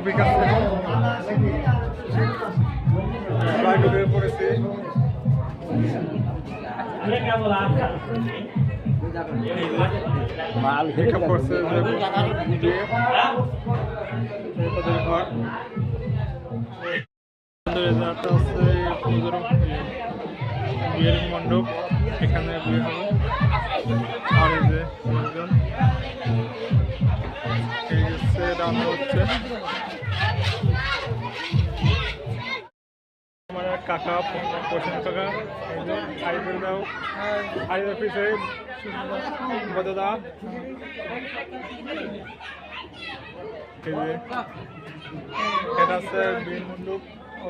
কবি কাছে ডুবে পড়েছে মাল মেকআপ করছে তাদের ঘর রেজাল্ট হচ্ছে পুজোর বিয়ের মণ্ডপ এখানে বিয়ে হবে কাকা পোষণ কাকা আইবের দাও আইবের পিছে বদদা এটা বিয়ের মণ্ডপ ও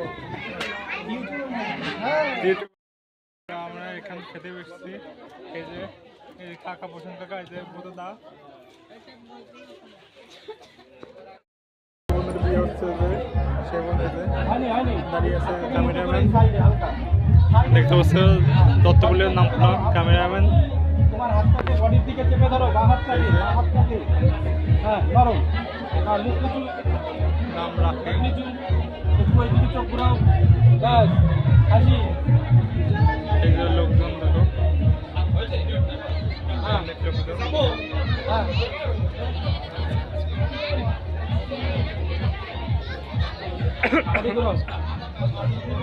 আমরা এখানে খেতে বসছি, এই যে কাকা পোষণ কাকা, এই যে বদদা বিয়ে হচ্ছে যে সে বন্ধুতে দাঁড়িয়ে আছে ক্যামেরাম্যান। দেখতে পাচ্ছে দত্তগুলের নাম ক্যামেরাম্যান। তোমার হাতটাকে বডির দিকে চেপে ধরো বাঁ হাতটাকে বাঁ হাতটাকে হ্যাঁ ধরো। আর মুখ নিচু নাম রাখে। নিচু একটু ওইদিকে চোখ ঘুরাও। ব্যাস হাসি। এই যে লোকজন দেখো। হ্যাঁ।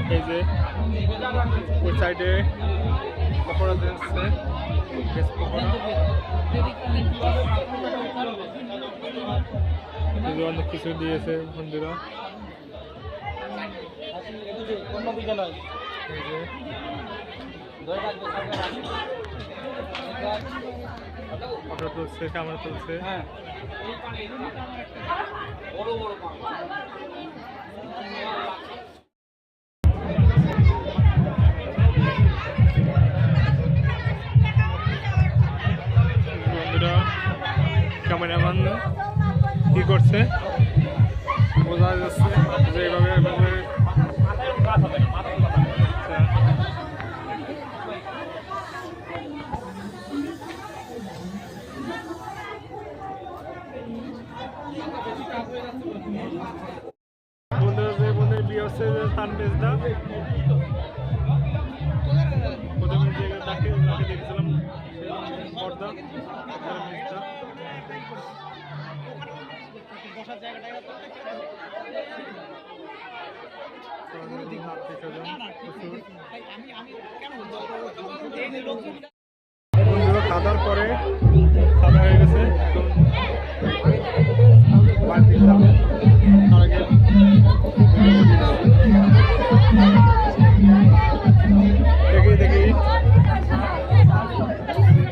এই যে ওই সাইডে পকোড়া দিচ্ছে কিছু দিয়েছে বন্ধুরা। ফটো তুলছে ক্যামেরা তুলছে হ্যাঁ ক্যামেরাম্যান কি করছে? বোঝা যাচ্ছে যে এইভাবে এইভাবে আচ্ছা। বন্ধুরা খাদার পরে খাদা হয়ে গেছে। দেখি দেখি।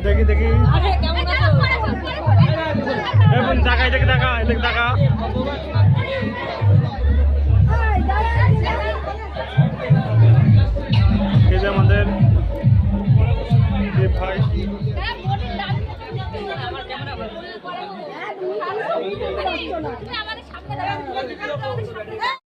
দেখি দেখি। টাকা টাকা টাকা আমাদের ভাই। আমাদের সামনে দাঁড়ানো